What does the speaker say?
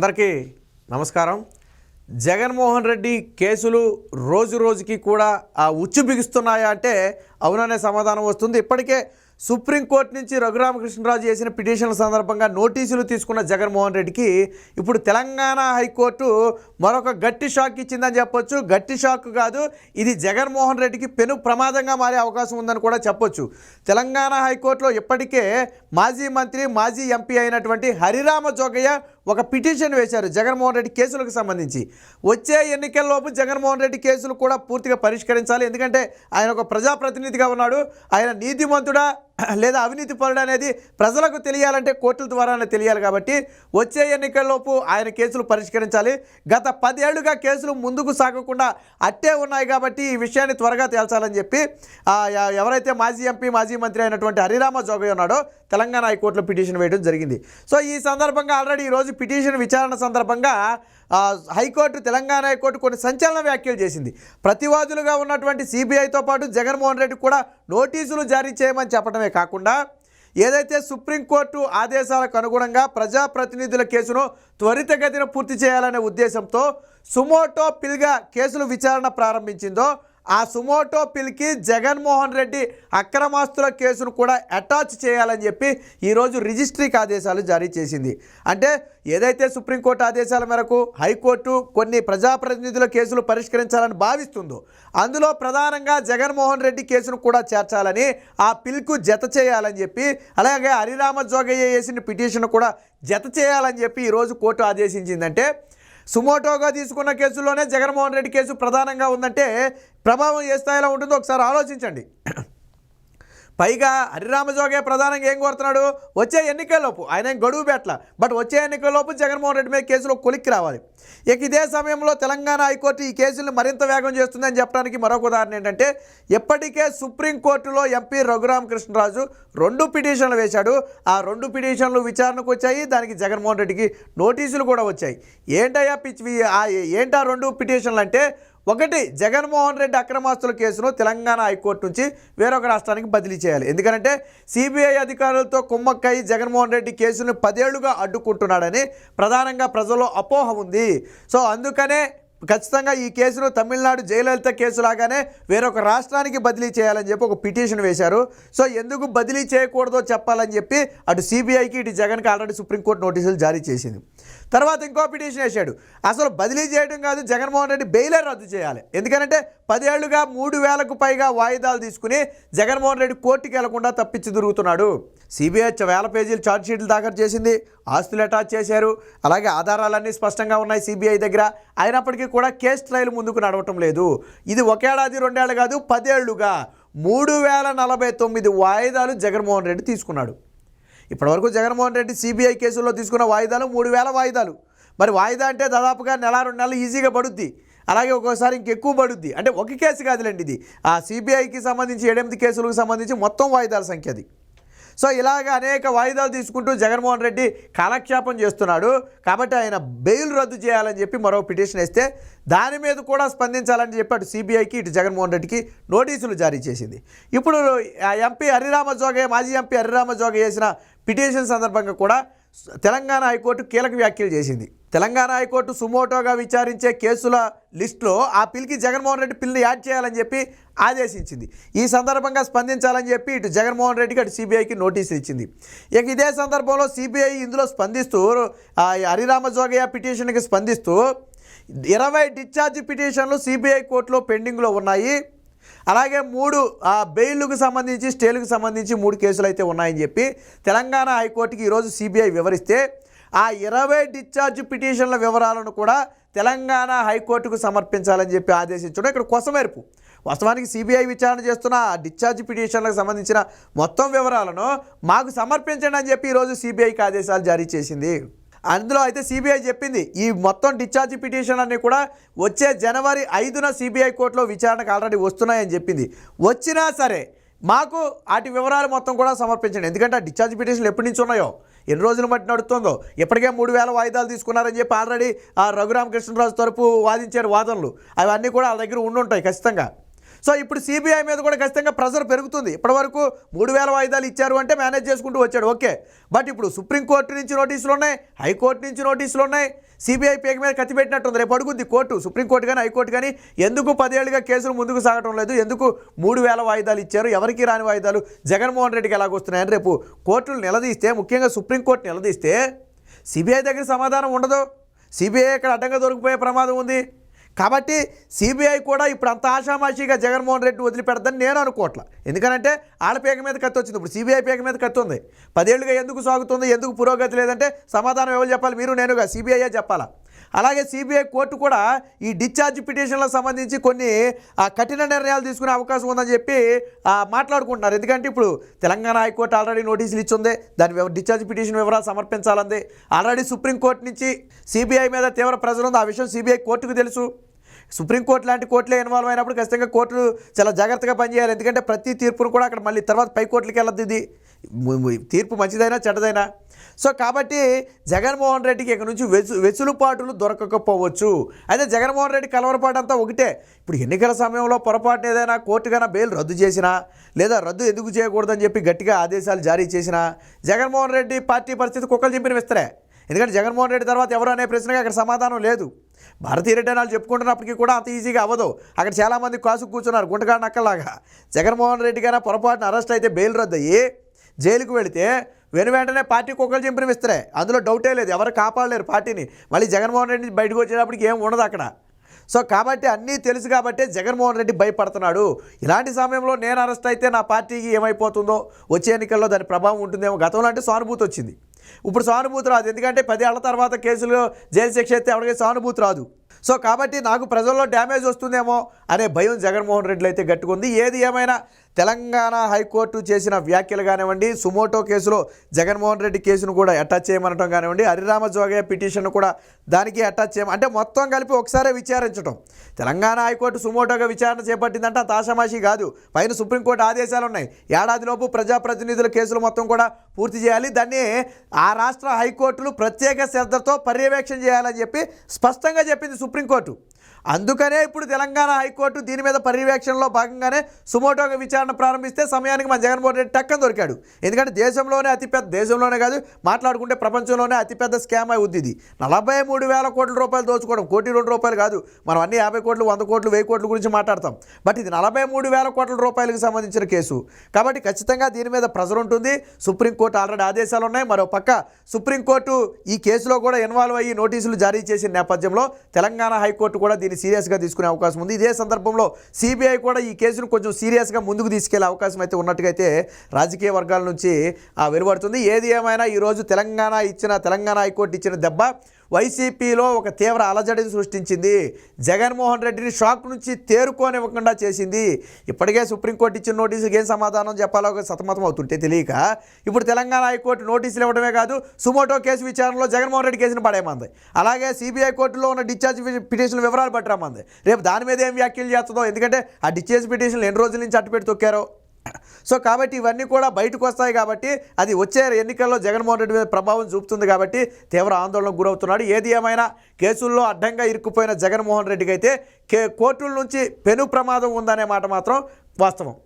అందరికీ నమస్కారం. జగన్మోహన్ రెడ్డి కేసులు రోజు రోజుకి కూడా ఆ ఉచ్చు బిగుస్తున్నాయా అంటే అవుననే సమాధానం వస్తుంది. ఇప్పటికే సుప్రీంకోర్టు నుంచి రఘురామకృష్ణరాజు చేసిన పిటిషన్ల సందర్భంగా నోటీసులు తీసుకున్న జగన్మోహన్ రెడ్డికి ఇప్పుడు తెలంగాణ హైకోర్టు మరొక గట్టి షాక్ ఇచ్చిందని చెప్పొచ్చు. గట్టి షాక్ కాదు ఇది జగన్మోహన్ రెడ్డికి పెను ప్రమాదంగా మారే అవకాశం ఉందని కూడా చెప్పొచ్చు. తెలంగాణ హైకోర్టులో ఇప్పటికే మాజీ మంత్రి మాజీ ఎంపీ అయినటువంటి హరిరామ జోగయ్య ఒక పిటిషన్ వేశారు జగన్మోహన్ రెడ్డి కేసులకు సంబంధించి. వచ్చే ఎన్నికల్లోపు జగన్మోహన్ రెడ్డి కేసులు కూడా పూర్తిగా పరిష్కరించాలి. ఎందుకంటే ఆయన ఒక ప్రజాప్రతినిధిగా ఉన్నాడు. ఆయన నీతిమంతుడా? లేదా అవినీతి పనుడు అనేది ప్రజలకు తెలియాలంటే కోర్టుల ద్వారానే తెలియాలి కాబట్టి వచ్చే ఎన్నికల్లోపు ఆయన కేసులు పరిష్కరించాలి. గత పదేళ్ళుగా కేసులు ముందుకు సాగకుండా అట్టే ఉన్నాయి కాబట్టి ఈ విషయాన్ని త్వరగా తేల్చాలని చెప్పి ఎవరైతే మాజీ ఎంపీ మాజీ మంత్రి అయినటువంటి హరిరామ జోగయ్య ఉన్నాడో తెలంగాణ హైకోర్టులో పిటిషన్ వేయడం జరిగింది. సో ఈ సందర్భంగా ఆల్రెడీ ఈరోజు పిటిషన్ విచారణ సందర్భంగా హైకోర్టు తెలంగాణ హైకోర్టు కొన్ని సంచలన వ్యాఖ్యలు చేసింది. ప్రతివాదులుగా ఉన్నటువంటి సిబిఐతో పాటు జగన్మోహన్ రెడ్డి కూడా నోటీసులు జారీ చేయమని చెప్పడమే కాకుండా ఏదైతే సుప్రీంకోర్టు ఆదేశాలకు అనుగుణంగా ప్రజాప్రతినిధుల కేసును త్వరితగతిన పూర్తి చేయాలనే ఉద్దేశంతో సుమోటో పిల్గా కేసులు విచారణ ప్రారంభించిందో ఆ సుమోటో పిల్కి జగన్మోహన్ రెడ్డి అక్రమాస్తుల కేసును కూడా అటాచ్ చేయాలని చెప్పి ఈరోజు రిజిస్ట్రీకి ఆదేశాలు జారీ చేసింది. అంటే ఏదైతే సుప్రీంకోర్టు ఆదేశాల మేరకు హైకోర్టు కొన్ని ప్రజాప్రతినిధుల కేసులు పరిష్కరించాలని భావిస్తుందో అందులో ప్రధానంగా జగన్మోహన్ రెడ్డి కేసును కూడా చేర్చాలని ఆ పిల్కు జత చేయాలని చెప్పి అలాగే హరిరామ జోగయ్య వేసిన పిటిషన్ కూడా జత చేయాలని చెప్పి ఈరోజు కోర్టు ఆదేశించిందంటే సుమోటోగా తీసుకున్న కేసుల్లోనే జగన్మోహన్ రెడ్డి కేసు ప్రధానంగా ఉందంటే ప్రభావం ఏ స్థాయిలో ఉంటుందో ఒకసారి ఆలోచించండి. పైగా హరిరామజోగే ప్రధానంగా ఏం కోరుతున్నాడు? వచ్చే ఎన్నికల్లోపు ఆయన గడువు పెట్టల బట్ వచ్చే ఎన్నికల్లోపు జగన్మోహన్ రెడ్డి మీద కేసులో కొలిక్కి రావాలి. ఇక ఇదే సమయంలో తెలంగాణ హైకోర్టు ఈ కేసులను మరింత వేగం చేస్తుందని చెప్పడానికి మరొక ఉదాహరణ ఏంటంటే ఇప్పటికే సుప్రీంకోర్టులో ఎంపీ రఘురామకృష్ణరాజు రెండు పిటిషన్లు వేశాడు. ఆ రెండు పిటిషన్లు విచారణకు వచ్చాయి. దానికి జగన్మోహన్ రెడ్డికి నోటీసులు కూడా వచ్చాయి. ఏంటయ్యా పిచ్చి ఆ ఏంటా రెండు పిటిషన్లు అంటే ఒకటి జగన్మోహన్ రెడ్డి అక్రమాస్తుల కేసును తెలంగాణ హైకోర్టు నుంచి వేరొక రాష్ట్రానికి బదిలీ చేయాలి. ఎందుకంటే సిబిఐ అధికారులతో కుమ్మక్కై జగన్మోహన్ రెడ్డి కేసును పదేళ్ళుగా అడ్డుకుంటున్నాడని ప్రధానంగా ప్రజల్లో అపోహ ఉంది. సో అందుకనే ఖచ్చితంగా ఈ కేసును తమిళనాడు జయలలిత కేసు లాగానే వేరొక రాష్ట్రానికి బదిలీ చేయాలని చెప్పి ఒక పిటిషన్ వేశారు. సో ఎందుకు బదిలీ చేయకూడదో చెప్పాలని చెప్పి అటు సిబిఐకి ఇటు జగన్కి ఆల్రెడీ సుప్రీంకోర్టు నోటీసులు జారీ చేసింది. తర్వాత ఇంకో పిటిషన్ వేశాడు. అసలు బదిలీ చేయడం కాదు జగన్మోహన్ రెడ్డి బెయిలే రద్దు చేయాలి. ఎందుకంటే పదేళ్ళుగా మూడు వేలకు పైగా వాయిదాలు తీసుకుని జగన్మోహన్ రెడ్డి కోర్టుకి వెళ్ళకుండా తప్పించి దొరుకుతున్నాడు సిబిఐ వేల పేజీలు ఛార్జ్ షీట్లు దాఖలు చేసింది. ఆస్తులు అటాచ్ చేశారు. అలాగే ఆధారాలన్నీ స్పష్టంగా ఉన్నాయి సిబిఐ దగ్గర. అయినప్పటికీ కూడా కేసు ట్రయల్ ముందుకు నడవటం లేదు. ఇది ఒకేడాది రెండేళ్ళు కాదు పదేళ్ళుగా మూడు వేల నలభై తొమ్మిది వాయిదాలు జగన్మోహన్ రెడ్డి తీసుకున్నాడు. ఇప్పటివరకు జగన్మోహన్ రెడ్డి సిబిఐ కేసుల్లో తీసుకున్న వాయిదాలు మూడు వేల వాయిదాలు. మరి వాయిదా అంటే దాదాపుగా నెల రెండు నెలలు ఈజీగా పడుద్ది. అలాగే ఒక్కోసారి ఇంకెక్కువ పడుద్ది. అంటే ఒక కేసు కాదులేండి ఇది. ఆ సిబిఐకి సంబంధించి ఎనిమిది కేసులకు సంబంధించి మొత్తం వాయిదాల సంఖ్య అది. సో ఇలాగ అనేక వాయిదాలు తీసుకుంటూ జగన్మోహన్ రెడ్డి కాలక్షేపం చేస్తున్నాడు. కాబట్టి ఆయన బెయిల్ రద్దు చేయాలని చెప్పి మరో పిటిషన్ వేస్తే దాని మీద కూడా స్పందించాలని చెప్పి అటు సిబిఐకి ఇటు జగన్మోహన్ రెడ్డికి నోటీసులు జారీ చేసింది. ఇప్పుడు ఆ ఎంపీ హరిరామ జోగయ్య మాజీ ఎంపీ హరిరామ జోగయ్య చేసిన పిటిషన్ సందర్భంగా కూడా తెలంగాణ హైకోర్టు కీలక వ్యాఖ్యలు చేసింది. తెలంగాణ హైకోర్టు సుమోటోగా విచారించే కేసుల లిస్టులో ఆ పిల్కి జగన్మోహన్ రెడ్డి పిల్ని యాడ్ చేయాలని చెప్పి ఆదేశించింది. ఈ సందర్భంగా స్పందించాలని చెప్పి ఇటు జగన్మోహన్ రెడ్డికి అటు సిబిఐకి నోటీసులు ఇచ్చింది. ఇక ఇదే సందర్భంలో సిబిఐ ఇందులో స్పందిస్తూ హరిరామ జోగయ్య పిటిషన్కి స్పందిస్తూ ఇరవై డిశ్చార్జ్ పిటిషన్లు సిబిఐ కోర్టులో పెండింగ్లో ఉన్నాయి. అలాగే మూడు ఆ బెయిల్కు సంబంధించి స్టేలకు సంబంధించి మూడు కేసులు అయితే ఉన్నాయని చెప్పి తెలంగాణ హైకోర్టుకి ఈరోజు సిబిఐ వివరిస్తే ఆ ఇరవై డిశ్చార్జ్ పిటిషన్ల వివరాలను కూడా తెలంగాణ హైకోర్టుకు సమర్పించాలని చెప్పి ఆదేశించడం ఇక్కడ కొసమెరుపు. వాస్తవానికి సిబిఐ విచారణ చేస్తున్న ఆ డిశ్చార్జ్ పిటిషన్లకు సంబంధించిన మొత్తం వివరాలను మాకు సమర్పించండి అని చెప్పి ఈరోజు సిబిఐకి ఆదేశాలు జారీ చేసింది. అందులో అయితే సిబిఐ చెప్పింది. ఈ మొత్తం డిశ్చార్జ్ పిటిషన్ అన్ని కూడా వచ్చే జనవరి ఐదున సిబిఐ కోర్టులో విచారణకు ఆల్రెడీ వస్తున్నాయని చెప్పింది. వచ్చినా సరే మాకు వాటి వివరాలు మొత్తం కూడా సమర్పించండి. ఎందుకంటే ఆ డిశ్చార్జ్ పిటిషన్లు ఎప్పటి నుంచి ఉన్నాయో ఎన్ని రోజులు బట్టి నడుస్తుందో ఇప్పటికే మూడు వేల వాయిదాలు తీసుకున్నారని చెప్పి ఆల్రెడీ ఆ రఘురామకృష్ణరాజు తరపు వాదించారు వాదనలు. అవన్నీ కూడా వాళ్ళ దగ్గర ఉండుంటాయి ఖచ్చితంగా. సో ఇప్పుడు సిబిఐ మీద కూడా ఖచ్చితంగా ప్రెజర్ పెరుగుతుంది. ఇప్పటివరకు మూడు వేల వాయిదాలు ఇచ్చారు అంటే మేనేజ్ చేసుకుంటూ వచ్చాడు. ఓకే. బట్ ఇప్పుడు సుప్రీంకోర్టు నుంచి నోటీసులు ఉన్నాయి హైకోర్టు నుంచి నోటీసులు ఉన్నాయి. సిబిఐ పేక మీద కత్తి పెట్టినట్టుంది. రేపు అడుగుద్ది కోర్టు సుప్రీంకోర్టు కానీ హైకోర్టు కానీ ఎందుకు పదేళ్ళుగా కేసులు ముందుకు సాగటం లేదు ఎందుకు మూడు వేల వాయిదాలు ఇచ్చారు ఎవరికి రాని వాయిదాలు జగన్మోహన్ రెడ్డికి ఎలాగొస్తున్నాయని రేపు కోర్టులు నిలదీస్తే ముఖ్యంగా సుప్రీంకోర్టు నిలదీస్తే సిబిఐ దగ్గర సమాధానం ఉండదు. సిబిఐ ఇక్కడ అడ్డంగా దొరికిపోయే ప్రమాదం ఉంది. కాబట్టి సిబిఐ కూడా ఇప్పుడు అంత ఆషామాషిగా జగన్మోహన్ రెడ్డి వదిలిపెడదని నేను అనుకోవట్లా. ఎందుకంటే ఆడ పేక మీద కత్తి వచ్చింది. ఇప్పుడు సిబిఐ పేక మీద కత్తి ఉంది. పదేళ్ళుగా ఎందుకు సాగుతుంది? ఎందుకు పురోగతి లేదంటే సమాధానం ఎవరు చెప్పాలి? మీరు నేనుగా. సిబిఐయే చెప్పాలా? అలాగే సిబిఐ కోర్టు కూడా ఈ డిశ్చార్జ్ పిటిషన్లకు సంబంధించి కొన్ని ఆ, కఠిన నిర్ణయాలు తీసుకునే అవకాశం ఉందని చెప్పి మాట్లాడుకుంటున్నారు. ఎందుకంటే ఇప్పుడు తెలంగాణ హైకోర్టు ఆల్రెడీ నోటీసులు ఇచ్చింది. దాని డిశ్చార్జ్ పిటిషన్ వివరాలు సమర్పించాలంది. ఆల్రెడీ సుప్రీంకోర్టు నుంచి సిబిఐ మీద తీవ్ర ప్రెజర్ ఉంది. ఆ విషయం సిబిఐ కోర్టుకు తెలుసు. సుప్రీంకోర్టు లాంటి కోర్టులే ఇన్వాల్వ్ అయినప్పుడు ఖచ్చితంగా కోర్టులు చాలా జాగ్రత్తగా పనిచేయాలి. ఎందుకంటే ప్రతి తీర్పును కూడా అక్కడ మళ్ళీ తర్వాత పై కోర్టులకి వెళ్ళద్దు ఇది. తీర్పు మంచిదైనా చెడ్డదైనా. సో కాబట్టి జగన్మోహన్ రెడ్డికి ఇక్కడ నుంచి వెసు వెసులుపాటులు దొరకకపోవచ్చు. అయితే జగన్మోహన్ రెడ్డి కలవరపాటు అంతా ఒకటే. ఇప్పుడు ఎన్నికల సమయంలో పొరపాటు ఏదైనా కోర్టు కన్నా బెయిల్ రద్దు చేసినా లేదా రద్దు ఎందుకు చేయకూడదని చెప్పి గట్టిగా ఆదేశాలు జారీ చేసినా జగన్మోహన్ రెడ్డి పార్టీ పరిస్థితి కుక్కలు చెప్పిన విస్తరే. ఎందుకంటే జగన్మోహన్ రెడ్డి తర్వాత ఎవరు అనే ప్రశ్నగా అక్కడ సమాధానం లేదు. భారతీయ రెడ్డి అని వాళ్ళు చెప్పుకుంటున్నప్పటికీ కూడా అంత ఈజీగా అవ్వదు. అక్కడ చాలామంది కాసు కూర్చున్నారు గుంటగాడు నక్కలాగా జగన్మోహన్ రెడ్డి గారు పొరపాటున అరెస్ట్ అయితే బెయిల్ రద్దయ్యి జైలుకు వెళితే వెను వెంటనే పార్టీ కుక్కలు చింపిన ఇస్తారే అందులో డౌటే లేదు ఎవరు కాపాడలేరు పార్టీని. మళ్ళీ జగన్మోహన్ రెడ్డి బయటకు వచ్చేటప్పటికి ఏం ఉండదు అక్కడ. సో కాబట్టి అన్నీ తెలుసు కాబట్టి జగన్మోహన్ రెడ్డి భయపడుతున్నాడు. ఇలాంటి సమయంలో నేను అరెస్ట్ అయితే నా పార్టీకి ఏమైపోతుందో వచ్చే ఎన్నికల్లో దాని ప్రభావం ఉంటుందేమో. గతంలో అంటే సానుభూతి వచ్చింది. ఇప్పుడు సానుభూతి రాదు. ఎందుకంటే పదేళ్ళ తర్వాత కేసులు జైలు శిక్ష అయితే ఎవరికి సానుభూతి రాదు. సో కాబట్టి నాకు ప్రజల్లో డ్యామేజ్ వస్తుందేమో అనే భయం జగన్మోహన్ రెడ్డిలో అయితే గట్టుకుంది. ఏది ఏమైనా తెలంగాణ హైకోర్టు చేసిన వ్యాఖ్యలు కానివ్వండి సుమోటో కేసులో జగన్మోహన్ రెడ్డి కేసును కూడా అటాచ్ చేయమనటం కానివ్వండి హరిరామ జోగయ్య పిటిషన్ కూడా దానికి అటాచ్ చేయమ అంటే మొత్తం కలిపి ఒకసారే విచారించడం తెలంగాణ హైకోర్టు సుమోటోగా విచారణ చేపట్టిందంటే తాషామాషి కాదు. పైన సుప్రీంకోర్టు ఆదేశాలు ఉన్నాయి ఏడాదిలోపు ప్రజాప్రతినిధుల కేసులు మొత్తం కూడా పూర్తి చేయాలి. దాన్ని ఆ రాష్ట్ర హైకోర్టులు ప్రత్యేక శ్రద్ధతో పర్యవేక్షణ చేయాలని చెప్పి స్పష్టంగా చెప్పింది సుప్రీంకోర్టు. అందుకనే ఇప్పుడు తెలంగాణ హైకోర్టు దీని మీద పర్యవేక్షణలో భాగంగానే సుమోటోగా విచారణ ప్రారంభిస్తే సమయానికి మన జగన్మోహన్ రెడ్డి టక్కన దొరికాడు. ఎందుకంటే దేశంలోనే అతిపెద్ద దేశంలోనే కాదు మాట్లాడుకుంటే ప్రపంచంలోనే అతిపెద్ద స్కామ్ అయి ఉంది ఇది. నలభై మూడు వేల కోట్ల రూపాయలు దోచుకోవడం కోటి రెండు రూపాయలు కాదు. మనం అన్ని యాభై కోట్లు వంద కోట్లు వెయ్యి కోట్ల గురించి మాట్లాడతాం. బట్ ఇది నలభై మూడు వేల కోట్ల రూపాయలకు సంబంధించిన కేసు. కాబట్టి ఖచ్చితంగా దీని మీద ప్రెజర్ ఉంటుంది. సుప్రీంకోర్టు ఆల్రెడీ ఆదేశాలు ఉన్నాయి. మరో పక్క సుప్రీంకోర్టు ఈ కేసులో కూడా ఇన్వాల్వ్ అయ్యి నోటీసులు జారీ చేసిన నేపథ్యంలో తెలంగాణ హైకోర్టు కూడా దీన్ని సీరియస్గా తీసుకునే అవకాశం ఉంది. ఇదే సందర్భంలో సిబిఐ కూడా ఈ కేసును కొంచెం సీరియస్గా ముందుకు తీసుకెళ్ళే అవకాశం అయితే ఉన్నట్టుగైతే అయితే రాజకీయ వర్గాల నుంచి వెలువడుతుంది. ఏది ఏమైనా ఈరోజు తెలంగాణ ఇచ్చిన తెలంగాణ హైకోర్టు ఇచ్చిన దెబ్బ వైసీపీలో ఒక తీవ్ర అలజడిని సృష్టించింది. జగన్మోహన్ రెడ్డిని షాక్ నుంచి తేరుకోనివ్వకుండా చేసింది. ఇప్పటికే సుప్రీంకోర్టు ఇచ్చిన నోటీసుకి ఏం సమాధానం చెప్పాలో ఒక సతమతం అవుతుంటే తెలియక ఇప్పుడు తెలంగాణ హైకోర్టు నోటీసులు ఇవ్వడమే కాదు సుమోటో కేసు విచారణలో జగన్మోహన్ రెడ్డి కేసును పడేయమంది. అలాగే సిబిఐ కోర్టులో ఉన్న డిశ్చార్జ్ పిటిషన్ వివరాలు పట్టరామంది రేపు దాని మీద ఏం వ్యాఖ్యలు చేస్తుందో ఎందుకంటే ఆ డిశ్చార్జ్ పిటిషన్లు ఎన్ని రోజుల నుంచి అట్టుపెట్టి తొక్కారో? సో కాబట్టి ఇవన్నీ కూడా బయటకు వస్తాయి కాబట్టి అది వచ్చే ఎన్నికల్లో జగన్మోహన్ రెడ్డి మీద ప్రభావం చూపుతుంది కాబట్టి తీవ్ర ఆందోళనకు గురవుతున్నాడు. ఏది ఏమైనా కేసుల్లో అడ్డంగా ఇరుక్కుపోయిన జగన్మోహన్ రెడ్డికి అయితే కే కోర్టుల నుంచి పెను ప్రమాదం ఉందనే మాట మాత్రం వాస్తవం.